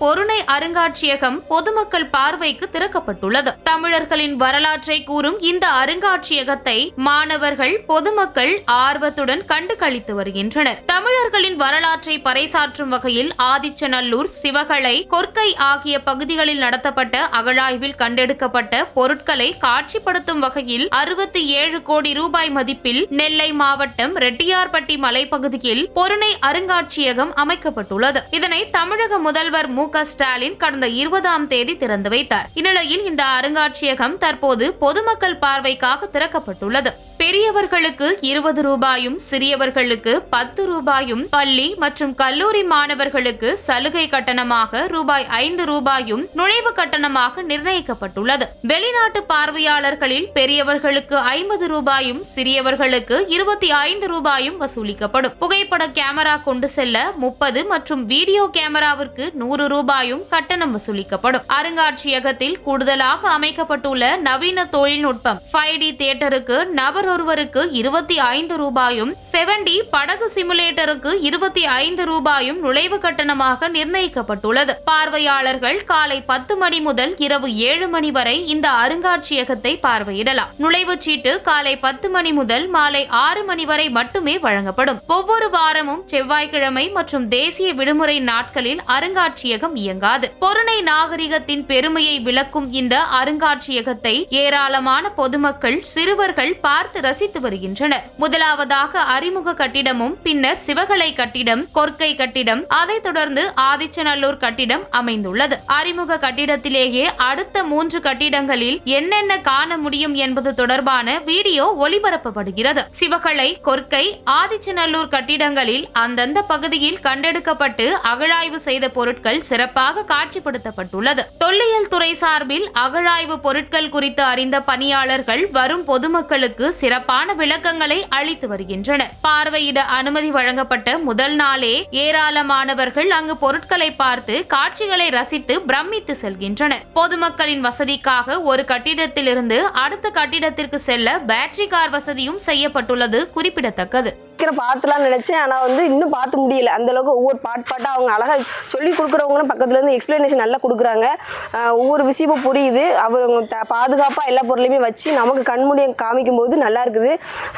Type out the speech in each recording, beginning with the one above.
பொருணை அருங்காட்சியகம் பொதுமக்கள் பார்வைக்கு திறக்கப்பட்டுள்ளது. தமிழர்களின் வரலாற்றை கூறும் இந்த அருங்காட்சியகத்தை மாணவர்கள் பொதுமக்கள் ஆர்வத்துடன் கண்டு கழித்து வருகின்றனர். தமிழர்களின் வரலாற்றை பறைசாற்றும் வகையில் ஆதிச்சநல்லூர் சிவகளை கொற்கை ஆகிய பகுதிகளில் நடத்தப்பட்ட அகழாய்வில் கண்டெடுக்கப்பட்ட பொருட்களை காட்சிப்படுத்தும் வகையில் அறுபத்தி ஏழு கோடி ரூபாய் மதிப்பில் நெல்லை மாவட்டம் ரெட்டியார்பட்டி மலைப்பகுதியில் பொருணை அருங்காட்சியகம் அமைக்கப்பட்டுள்ளது. இதனை தமிழக முதல்வர் மு க ஸ்டாலின் கடந்த இருபதாம் தேதி திறந்து வைத்தார். இந்நிலையில் இந்த அருங்காட்சியகம் தற்போது பொதுமக்கள் பார்வைக்காக திறக்கப்பட்டுள்ளது. பெரியவர்களுக்கு இருபது ரூபாயும் சிறியவர்களுக்கு பத்து ரூபாயும் பள்ளி மற்றும் கல்லூரி மாணவர்களுக்கு சலுகை கட்டணமாக ரூபாய் ஐந்து ரூபாயும் நுழைவு கட்டணமாக நிர்ணயிக்கப்பட்டுள்ளது. வெளிநாட்டு பார்வையாளர்களில் பெரியவர்களுக்கு ஐம்பது ரூபாயும் சிறியவர்களுக்கு இருபத்தி ஐந்து ரூபாயும் வசூலிக்கப்படும். புகைப்பட கேமரா கொண்டு செல்ல முப்பது மற்றும் வீடியோ கேமராவிற்கு நூறு ரூபாயும் கட்டணம் வசூலிக்கப்படும். அருங்காட்சியகத்தில் கூடுதலாக அமைக்கப்பட்டுள்ள நவீன தொழில்நுட்பம் ஃபைவ் டி தியேட்டருக்கு நபர் ஒருவருக்கு இருபத்தி ஐந்து ரூபாயும் செவன்டி படகு சிமுலேட்டருக்கு இருபத்தி ஐந்து ரூபாயும் நுழைவு கட்டணமாக நிர்ணயிக்கப்பட்டுள்ளது. பார்வையாளர்கள் காலை பத்து மணி முதல் இரவு ஏழு மணி வரை இந்த அருங்காட்சியகத்தை பார்வையிடலாம். நுழைவுச் சீட்டு காலை பத்து மணி முதல் மாலை ஆறு மணி வரை மட்டுமே வழங்கப்படும். ஒவ்வொரு வாரமும் செவ்வாய்க்கிழமை மற்றும் தேசிய விடுமுறை நாட்களில் அருங்காட்சியகம் இயங்காது. பொருணை நாகரிகத்தின் பெருமையை விளக்கும் இந்த அருங்காட்சியகத்தை ஏராளமான பொதுமக்கள் சிறுவர்கள் பார்த்து ரசித்து வருகின்றனர். முதலாவதாக அறிமுக கட்டிடமும் பின்னர் சிவகலை கட்டிடம் கொற்கை கட்டிடம் அதைத் தொடர்ந்து ஆதிச்சநல்லூர் கட்டிடம் அமைந்துள்ளது. அறிமுக கட்டிடத்திலேயே அடுத்த மூன்று கட்டிடங்களில் என்னென்ன காண முடியும் என்பது தொடர்பான வீடியோ ஒளிபரப்பப்படுகிறது. சிவகலை கொற்கை ஆதிச்சநல்லூர் கட்டிடங்களில் அந்தந்த பகுதியில் கண்டெடுக்கப்பட்டு அகழாய்வு செய்த பொருட்கள் சிறப்பாக காட்சிப்படுத்தப்பட்டுள்ளது. தொல்லியல் துறை சார்பில் அகழாய்வு பொருட்கள் குறித்து அறிந்த பணியாளர்கள் வரும் பொதுமக்களுக்கு சிறப்பு சிறப்பான விளக்கங்களை அளித்து வருகின்றனர் பார்வையிட அனுமதி வழங்கப்பட்ட முதல் நாளே ஏராளமானவர்கள் அங்கு பொருட்களை பார்த்து காட்சிகளை ரசித்து பிரமித்து செல்கின்றனர். பொதுமக்களின் வசதிக்காக ஒரு கட்டிடத்திலிருந்து அடுத்த கட்டிடத்திற்கு செல்ல பேட்டரி கார் வசதியும் செய்யப்பட்டுள்ளது குறிப்பிடத்தக்கது. சீக்கிரம் பார்த்துலாம் நினச்சேன். ஆனால் வந்து இன்னும் பார்த்து முடியல. அந்த அளவுக்கு ஒவ்வொரு பாட் பாட்டாக அவங்க அழகாக சொல்லி கொடுக்குறவங்களும் பக்கத்துல இருந்து எக்ஸ்ப்ளனேஷன் நல்லா கொடுக்குறாங்க. ஒவ்வொரு விஷயமும் புரியுது. அவங்க த பாதுகாப்பாக எல்லா பொருளையுமே வச்சு நமக்கு கண்மூடியம் காமிக்கும் போது நல்லா இருக்குது.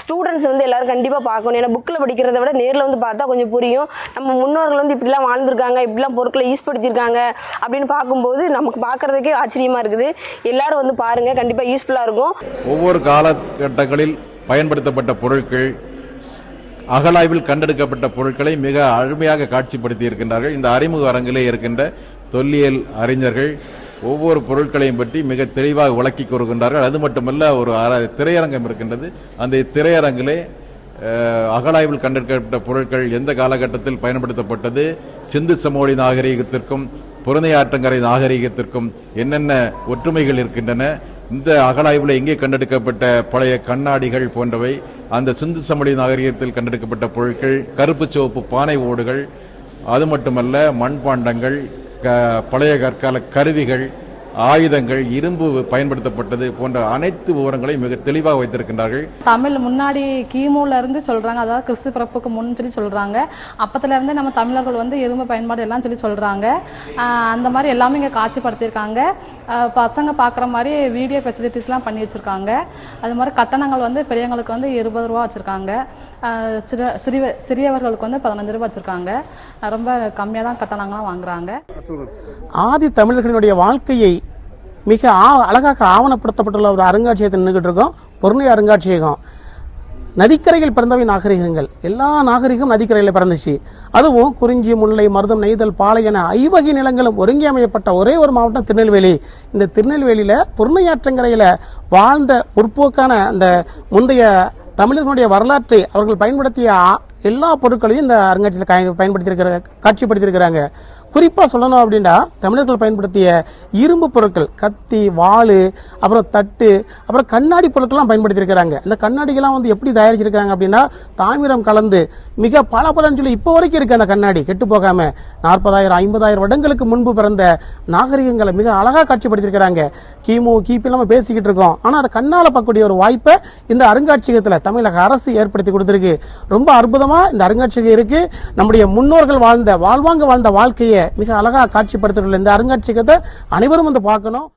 ஸ்டூடெண்ட்ஸ் வந்து எல்லாரும் கண்டிப்பாக பார்க்கணும். ஏன்னா புக்கில் படிக்கிறத விட நேரில் வந்து பார்த்தா கொஞ்சம் புரியும். நம்ம முன்னோர்கள் வந்து இப்படிலாம் வாழ்ந்திருக்காங்க இப்படிலாம் பொருட்களை யூஸ் படுத்தியிருக்காங்க அப்படின்னு பார்க்கும்போது நமக்கு பார்க்குறதுக்கே ஆச்சரியமாக இருக்குது. எல்லாரும் வந்து பாருங்கள் கண்டிப்பாக யூஸ்ஃபுல்லாக இருக்கும். ஒவ்வொரு காலகட்டங்களில் பயன்படுத்தப்பட்ட பொருட்கள் ஸ்- அகழாய்வில் கண்டெடுக்கப்பட்ட பொருட்களை மிக அருமையாக காட்சிப்படுத்தி இருக்கின்றார்கள் இந்த அறிமுக அரங்கிலே இருக்கின்ற தொல்லியல் அறிஞர்கள் ஒவ்வொரு பொருட்களையும் பற்றி மிக தெளிவாக விளக்கி கூறுகின்றார்கள். அது மட்டுமல்ல ஒரு திரையரங்கம் இருக்கின்றது. அந்த திரையரங்கிலே அகலாய்வில் அகழாய்வில் கண்டெடுக்கப்பட்ட பொருட்கள் எந்த காலகட்டத்தில் பயன்படுத்தப்பட்டது? சிந்து சமோடி நாகரிகத்திற்கும் புறநையாற்றங்கரை நாகரீகத்திற்கும் என்னென்ன ஒற்றுமைகள் இருக்கின்றன? இந்த அகழாய்வில் எங்கே கண்டெடுக்கப்பட்ட பழைய கண்ணாடிகள் போன்றவை அந்த சிந்து சமவெளி நாகரிகத்தில் கண்டெடுக்கப்பட்ட பொருட்கள் கருப்பு சிவப்பு பானை ஓடுகள் அது மட்டுமல்ல மண்பாண்டங்கள் பழைய கற்கால கருவிகள் ஆயுதங்கள் இரும்பு பயன்படுத்தப்பட்டது போன்ற அனைத்து விவரங்களையும் மிக தெளிவாக வைத்திருக்கின்றார்கள். தமிழ் முன்னாடி கிமுல இருந்து சொல்றாங்க. அதாவது கிறிஸ்து பிறப்புக்கு முன் சொல்லி சொல்றாங்க. அப்பத்துல இருந்து நம்ம தமிழர்கள் வந்து எருமை பயன்பாடு எல்லாம் சொல்லி சொல்றாங்க. அந்த மாதிரி எல்லாமே இங்க காட்சிப்படுத்தியிருக்காங்க. பசங்க பார்க்குற மாதிரி வீடியோ ஃபெசிலிட்டிஸ்லாம் பண்ணி வச்சிருக்காங்க. அது மாதிரி கட்டணங்கள் வந்து பெரியவங்களுக்கு வந்து இருபது ரூபா வச்சிருக்காங்க. சிறு சிறிய சிறியவர்களுக்கு வந்து பதினஞ்சு ரூபா வச்சிருக்காங்க. ரொம்ப கம்மியாக தான் கட்டணங்கள்லாம் வாங்குறாங்க. ஆதி தமிழர்களினுடைய வாழ்க்கையை மிக ஆ அழகாக ஆவணப்படுத்தப்பட்டுள்ள ஒரு அருங்காட்சியகத்தில் நின்றுக்கிட்டு இருக்கோம். பொருணை அருங்காட்சியகம். நதிக்கரையில் பிறந்தவை நாகரிகங்கள். எல்லா நாகரிகம் நதிக்கரையில் பிறந்துச்சு. அதுவும் குறிஞ்சி முல்லை மருதம் நெய்தல் பாலை என ஐவகை நிலங்களும் ஒருங்கி அமையப்பட்ட ஒரே ஒரு மாவட்டம் திருநெல்வேலி. இந்த திருநெல்வேலியில் பொருணையாற்றங்கரையில் வாழ்ந்த முற்போக்கான அந்த முந்தைய தமிழர்களுடைய வரலாற்றை அவர்கள் பயன்படுத்திய எல்லா பொருட்களையும் இந்த அருங்காட்சியத்தில் பயன்படுத்தியிருக்கிற காட்சிப்படுத்தியிருக்கிறாங்க. குறிப்பாக சொல்லணும் அப்படின்னா தமிழர்கள் பயன்படுத்திய இரும்பு பொருட்கள் கத்தி வாள் அப்புறம் தட்டு அப்புறம் கண்ணாடி பொருட்கள்லாம் பயன்படுத்தியிருக்கிறாங்க. இந்த கண்ணாடிகள்லாம் வந்து எப்படி தயாரிச்சிருக்கிறாங்க அப்படின்னா தாமிரம் கலந்து மிக பல பலன்னு சொல்லி இப்போ வரைக்கும் இருக்குது அந்த கண்ணாடி. கெட்டு போகாம நாற்பதாயிரம் ஐம்பதாயிரம் வருடங்களுக்கு முன்பு பிறந்த நாகரிகங்களை மிக அழகாக காட்சிப்படுத்தியிருக்கிறாங்க. கிமு கிபி நம்ம பேசிக்கிட்டு இருக்கோம். ஆனால் அதை கண்ணால் பார்க்கக்கூடிய ஒரு வாய்ப்பை இந்த அருங்காட்சியகத்தில் தமிழக அரசு ஏற்படுத்தி கொடுத்துருக்கு. ரொம்ப அற்புதமாக இந்த அருங்காட்சியகம் இருக்குது நம்முடைய முன்னோர்கள் வாழ்ந்த வாழ்வாங்க வாழ்ந்த வாழ்க்கையை மிக அழகாக காட்சிப்படுத்தியுள்ள இந்த அருங்காட்சியகத்தை அனைவரும் வந்து பார்க்கணும்.